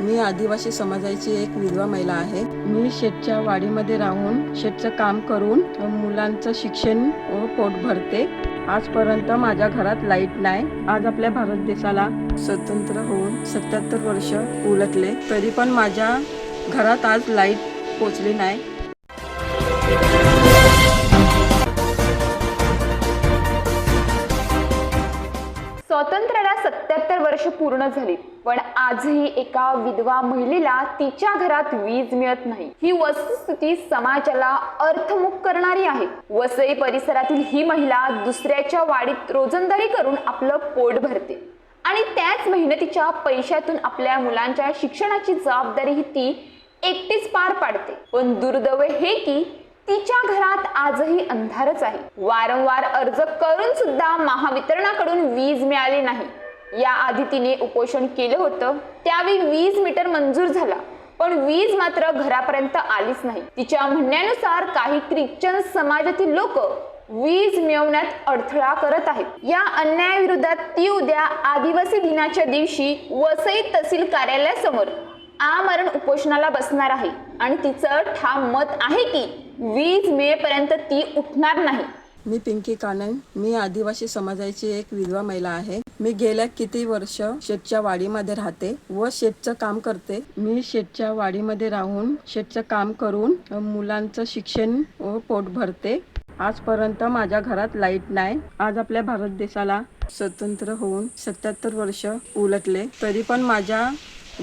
मी आदिवासी समाजाची एक विधवा महिला आहे. मी शेतच्या वाडीमध्ये राहून शेतचं काम करून मुलांचं शिक्षण व पोट भरते. आजपर्यंत माझ्या घरात लाइट नाही. आज आपल्या भारत देशाला स्वतंत्र होऊन सत्याहत्तर वर्ष उलटले. तरी पण माझ्या घरात आज लाइट पोचली नाही. वर्ष पूर्ण झाली पण आजही एका विधवा महिलेला तिच्या घरात वीज मिळत नाही. ही वस्तुस्थिती समाजाला अर्थमुख करणारी आहे. वसई परिसरातील ही महिला दुसऱ्याच्या वाडीत रोजंदारी करून आपलं पोट भरते. आणि त्याच मेहनतीच्या पैशातून आपल्या मुलांच्या शिक्षणाची जबाबदारी ही ती एकटीच पार पाडते. पण दुर्दैव हे की तिच्या घरात आजही अंधारच आहे. वारंवार अर्ज करून सुद्धा महावितरणाकडून वीज मिळाली नाही. या आधी तिने उपोषण केलं होतं. त्यावेळी वीज मीटर मंजूर झाला. पण वीज मात्र घरापर्यंत आलीच नाही. तिच्या म्हणण्यानुसार काही ख्रिश्चन समाजातील लोक वीज मिळवण्यात अडथळा करत आहेत. या अन्यायाविरोधात ती उद्या आदिवासी दिनाच्या दिवशी वसई तहसील कार्यालयासमोर आमरण उपोषणाला बसणार आहे. आणि तिचं ठाम मत आहे की वीज मिळेपर्यंत ती उठणार नाही. मी पिंकी कानन. मी आदिवासी समाजाची एक विधवा महिला आहे. मी गेल्या किती वर्ष शेतच्या वाडीमध्ये राहते व शेतचं काम करते. मी शेतच्या वाडीमध्ये राहून शेतचं काम करून मुलांचं शिक्षण व पोट भरते. आजपर्यंत माझ्या घरात लाइट नाही. आज आपल्या भारत देशाला स्वतंत्र होऊन सत्याहत्तर वर्ष उलटले. तरी पण माझ्या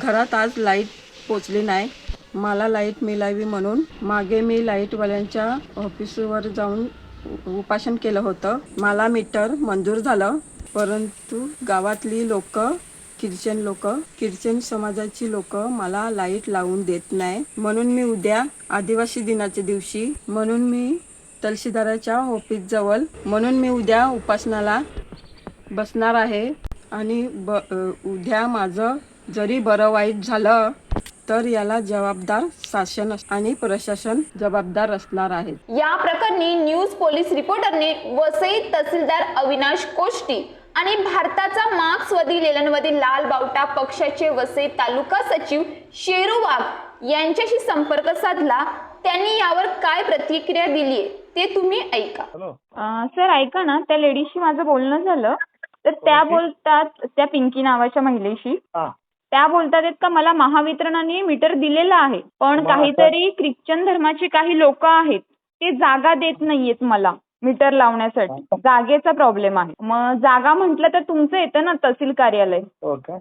घरात आज लाइट पोचली नाही. मला लाइट मिळावी म्हणून मागे मी लाईटवाल्यांच्या ऑफिसवर जाऊन उपासन केलं होतं. मला मीटर मंजूर झालं. परंतु गावातली लोक ख्रिश्चन लोक किर्चन समाजाची लोक मला लाइट लावून देत नाही. म्हणून मी उद्या आदिवासी दिनाच्या दिवशी म्हणून मी तहसीलदाराच्या ऑफिस जवळ म्हणून मी उद्या उपासनाला बसणार आहे. आणि ब उद्या माझं जरी बरं वाईट झालं तर याला जबाबदार शासन आणि प्रशासन जबाबदार असणार आहेत. या प्रकरणी न्यूज पोलीस रिपोर्टरने वसई तहसीलदार अविनाश कोष्टी आणि भारताचा मार्क्सवादी लेलनवादी लाल बावटा पक्षाचे वसई तालुका सचिव शेरू वाघ यांच्याशी संपर्क साधला. त्यांनी यावर काय प्रतिक्रिया दिलीये ते तुम्ही ऐका. सर ऐका ना त्या लेडीशी माझं बोलणं झालं. तर त्या. बोलतात त्या पिंकी नावाच्या महिलेशी. त्या बोलतात आहेत का मला महावितरणाने मीटर दिलेलं आहे पण काहीतरी ख्रिश्चन धर्माचे काही लोक आहेत ते जागा देत नाहीयेत मला मीटर लावण्यासाठी. जागेचा प्रॉब्लेम आहे. मग जागा म्हटलं तर तुमचं येतं ना तहसील कार्यालय? ओके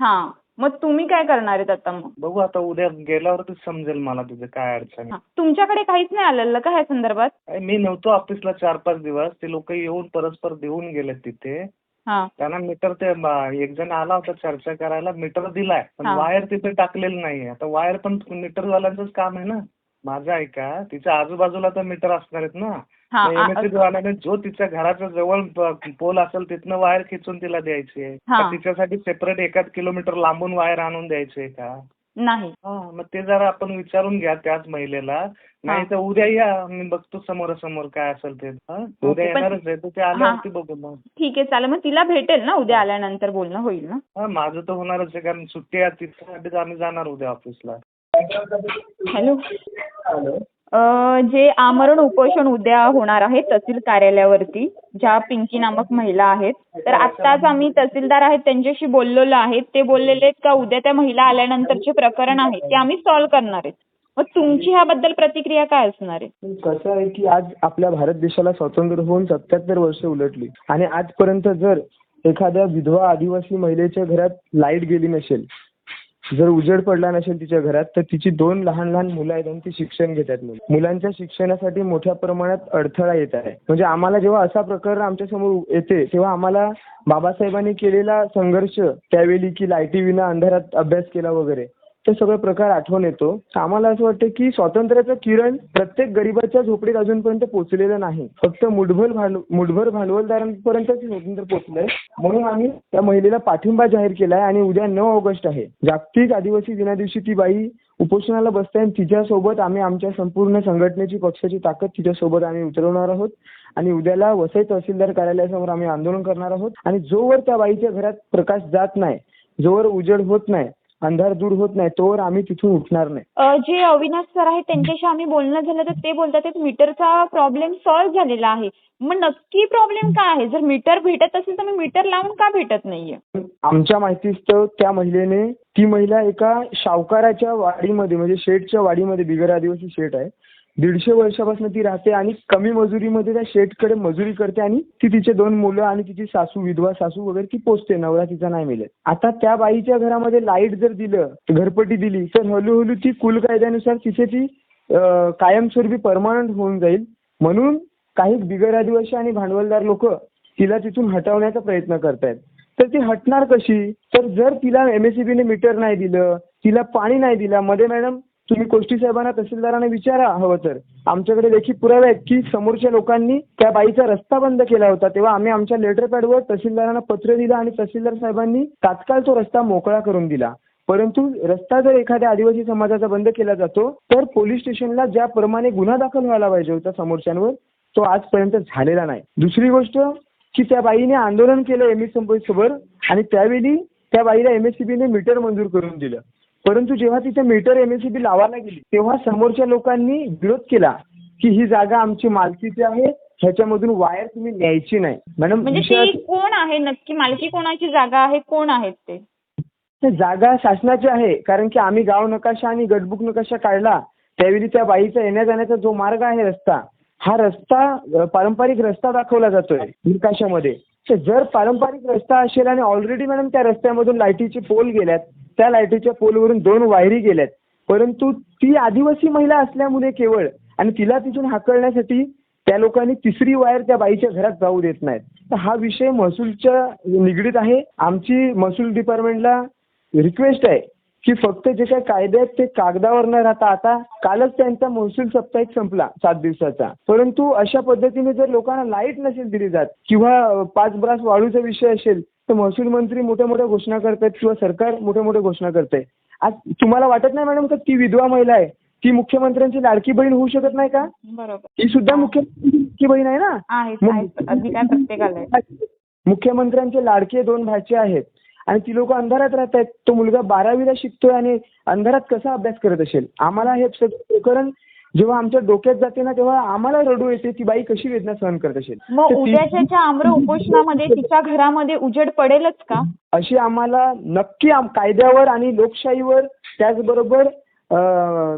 हा. मग तुम्ही काय करणार आहेत आता मग? बघू आता उद्या गेल्यावरतीच समजेल मला तुझं काय अडचण आहे. हा. तुमच्याकडे काहीच नाही आलेलं का ह्या संदर्भात? अरे मी नव्हतो ऑफिसला चार पाच दिवस. ते लोक येऊन परस्पर देऊन गेलेत तिथे. हा त्यांना मीटर ते एक जण आला होता चर्चा करायला मीटर दिलाय पण. वायर तिथे टाकलेलं नाहीये. आता वायर पण मीटर वाल्यांचंच काम आहे ना. माझं ऐका तिच्या आजूबाजूला तर मीटर असणार आहेत ना. जो तिच्या घराच्या जवळ पोल असेल तिथनं वायर खिचून तिला द्यायची. आहे तिच्यासाठी सेपरेट एकाच किलोमीटर लांबून वायर आणून द्यायची आहे का? नाही. हा मग ते जरा आपण विचारून घ्या त्याच महिलेला. नाही तर उद्या या मी बघतो समोरासमोर काय असेल ते? उद्या येणारच आहे तर ते आल्यावरती बघू मग. ठीक आहे चालेल. मग तिला भेटेल ना उद्या आल्यानंतर बोलणं होईल ना? हा माझं तर होणारच आहे कारण सुट्टी आहे तिच्यासाठीच आम्ही जाणार उद्या ऑफिसला. हॅलो. जे आमरण उपोषण उद्या होणार आहे तहसील कार्यालयावरती ज्या पिंकी नामक महिला आहेत तर आत्ताच आम्ही तहसीलदार आहेत त्यांच्याशी बोललेलो आहेत ते बोललेले आहेत का उद्या त्या महिला आल्यानंतरचे प्रकरण आहे ते आम्ही सॉल्व्ह करणार आहेत. मग तुमची ह्याबद्दल प्रतिक्रिया काय असणार आहे? कसं आहे की आज आपल्या भारत देशाला स्वातंत्र्य होऊन सत्याहत्तर वर्ष उलटली. आणि आजपर्यंत जर एखाद्या विधवा आदिवासी महिलेच्या घरात लाइट गेली नसेल जर उजेड पडला नसेल तिच्या घरात तर तिची दोन लहान लहान मुलं आहेत आणि ती शिक्षण घेतात मुलं. मुलांच्या शिक्षणासाठी मोठ्या प्रमाणात अडथळा येत आहे. म्हणजे आम्हाला जेव्हा असा प्रकार आमच्यासमोर येते तेव्हा आम्हाला बाबासाहेबांनी केलेला संघर्ष त्यावेळी की लाईटी विना अंधारात अभ्यास केला वगैरे. ते सगळे प्रकार आठवण येतो. आम्हाला असं वाटतं की स्वातंत्र्याचं किरण प्रत्येक गरीबाच्या झोपडीत अजूनपर्यंत पोहोचलेलं नाही. फक्त मुठभर भांड मुठभर भांडवलदारांपर्यंत स्वातंत्र्य पोहोचलंय. म्हणून आम्ही त्या महिलेला पाठिंबा जाहीर केलाय आणि उद्या नऊ ऑगस्ट आहे. जागतिक आदिवासी दिना दिवशी ती बाई उपोषणाला बसते आणि तिच्यासोबत आम्ही आमच्या संपूर्ण संघटनेची पक्षाची ताकद तिच्यासोबत आम्ही उतरवणार आहोत. आणि उद्याला वसई तहसीलदार कार्यालयासमोर आम्ही आंदोलन करणार आहोत. आणि जोवर त्या बाईच्या घरात प्रकाश जात नाही जोवर उजेड होत नाही अंधार दूर होत नाही तोवर आम्ही तिथून उठणार नाही. अ, जे अविनाश सर आहेत त्यांच्याशी आम्ही बोलणं झालं तर ते बोलतात मीटरचा प्रॉब्लेम सॉल्व्ह झालेला आहे. मग नक्की प्रॉब्लेम काय आहे? जर मीटर भेटत असेल तर मी मीटर लावून का भेटत नाहीये? आमच्या माहितीस्तव त्या महिलेने ती महिला एका सावकाराच्या वाडीमध्ये म्हणजे शेठच्या वाडीमध्ये बिगर आदिवासी शेठ आहे. दीडशे वर्षापासून ती राहते आणि कमी मजुरीमध्ये त्या शेठकडे मजुरी करते आणि ती तिचे दोन मुलं आणि तिची सासू विधवा सासू वगैरे ती पोचते. नवरा तिचा नाही मिळत. आता त्या बाईच्या घरामध्ये लाइट जर दिलं घरपट्टी दिली तर हळूहळू ती कुल कायद्यानुसार तिथे ती कायमस्वरूपी परमानंट होऊन जाईल. म्हणून काही बिगर आदिवासी आणि भांडवलदार लोक तिला तिथून हटवण्याचा प्रयत्न करतायत. तर ती हटणार कशी? तर जर तिला एमएससीबीने मीटर नाही दिलं तिला पाणी नाही दिलं मध्ये मॅडम तुम्ही कोष्टी साहेबांना तहसीलदारांना विचारा हवं तर. आमच्याकडे लेखी पुरावे आहेत की समोरच्या लोकांनी त्या बाईचा रस्ता बंद केला होता. तेव्हा आम्ही आमच्या लेटर पॅडवर तहसीलदारांना पत्र दिलं आणि तहसीलदार साहेबांनी तात्काळ तो रस्ता मोकळा करून दिला. परंतु रस्ता जर एखाद्या आदिवासी समाजाचा बंद केला जातो तर पोलीस स्टेशनला ज्याप्रमाणे गुन्हा दाखल व्हायला पाहिजे होता समोरच्यांवर तो आजपर्यंत झालेला नाही. दुसरी गोष्ट की त्या बाईने आंदोलन केलं एम एस सोबत आणि त्यावेळी त्या बाईला एमएससीबीने मीटर मंजूर करून दिलं. परंतु जेव्हा तिथे मीटर एमएससीबी लावायला गेली तेव्हा समोरच्या लोकांनी विरोध केला की ही जागा आमची मालकीची आहे ह्याच्यामधून वायर तुम्ही न्यायची नाही. मॅडम म्हणजे ती कोण आहे नक्की? मालकी कोणाची जागा आहे? कोण आहेत ते? जागा शासनाची आहे कारण की आम्ही गाव नकाशा आणि गटबुक नकाशा काढला त्यावेळी त्या बाईचा येण्या जाण्याचा जो मार्ग आहे रस्ता हा रस्ता पारंपरिक रस्ता दाखवला जातोय नकाशामध्ये. जर पारंपरिक रस्ता असेल आणि ऑलरेडी मॅडम त्या रस्त्यामधून लाईटीचे पोल गेल्यात त्या लाईटीच्या पोलवरून दोन वायरी गेल्यात. परंतु ती आदिवासी महिला असल्यामुळे केवळ आणि तिला तिथून हाकलण्यासाठी त्या लोकांनी तिसरी वायर त्या बाईच्या घरात जाऊ देत नाहीत. तर हा विषय महसूलच्या निगडीत आहे. आमची महसूल डिपार्टमेंटला रिक्वेस्ट आहे की फक्त जे काही कायदे आहेत ते कागदावर न राहता आता कालच त्यांचा महसूल साप्ताहिक संपला सात दिवसाचा. परंतु अशा पद्धतीने जर लोकांना लाइट नसेल दिली जात किंवा पाच ब्रास वाळूचा विषय असेल तर महसूल मंत्री मोठ्या मोठ्या घोषणा करतायत किंवा सरकार मोठ्या मोठ्या घोषणा करतंय. आज तुम्हाला वाटत नाही मॅडम का ती विधवा महिला आहे? ती मुख्यमंत्र्यांची लाडकी बहीण होऊ शकत नाही का? बरोबर. ती सुद्धा मुख्यमंत्र्यांची लाडकी बहीण आहे ना? मुख्यमंत्र्यांचे लाडके दोन भाचे आहेत. आणि ती लोक अंधारात राहत आहेत तो मुलगा बारावीला शिकतोय आणि अंधारात कसा अभ्यास करत असेल? आम्हाला हे सगळं प्रकरण जेव्हा आमच्या डोक्यात जाते ना तेव्हा आम्हाला रडू येते ती बाई कशी वेदना सहन करत असेल? मग उद्याच्या आम्र उपोषणामध्ये तिच्या घरामध्ये उजेड पडेलच का? अशी आम्हाला नक्की आम- कायद्यावर आणि लोकशाहीवर त्याचबरोबर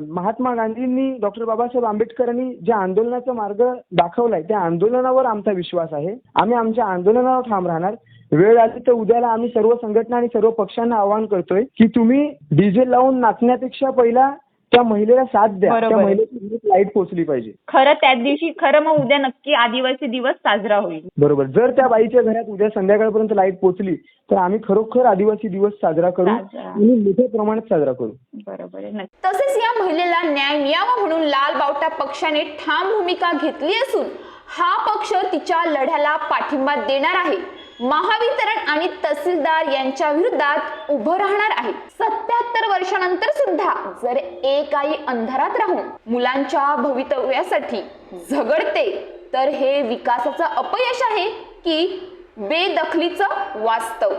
महात्मा गांधींनी डॉक्टर बाबासाहेब आंबेडकरांनी ज्या आंदोलनाचा मार्ग दाखवलाय त्या आंदोलनावर आमचा विश्वास आहे. आम्ही आमच्या आंदोलनावर ठाम राहणार. वेळ आली तर उद्याला आम्ही सर्व संघटना आणि सर्व पक्षांना आवाहन करतोय की तुम्ही डीजे लावून नाचण्यापेक्षा पहिला त्या महिलेला साथ द्या. त्या. महिलेची लाइट पोहोचली पाहिजे. खरं त्याच दिवशी खरं मग उद्या नक्की आदिवासी दिवस साजरा होईल. बरोबर. जर त्या बाईच्या घरात उद्या संध्याकाळपर्यंत लाइट पोहोचली तर आम्ही खरोखर आदिवासी दिवस साजरा करू. आणि मोठ्या प्रमाणात साजरा करू. बरोबर तसेच या महिलेला न्याय मिळावा म्हणून लाल बावटा पक्षाने ठाम भूमिका घेतली असून हा पक्ष तिच्या लढ्याला पाठिंबा देणार आहे. महावितरण आणि तहसीलदार यांच्या विरोधात उभं राहणार आहे. सत्याहत्तर वर्षानंतर सुद्धा जर एक आई अंधारात राहून मुलांच्या भवितव्यासाठी झगडते तर हे विकासाचं अपयश आहे की बेदखलीचं वास्तव?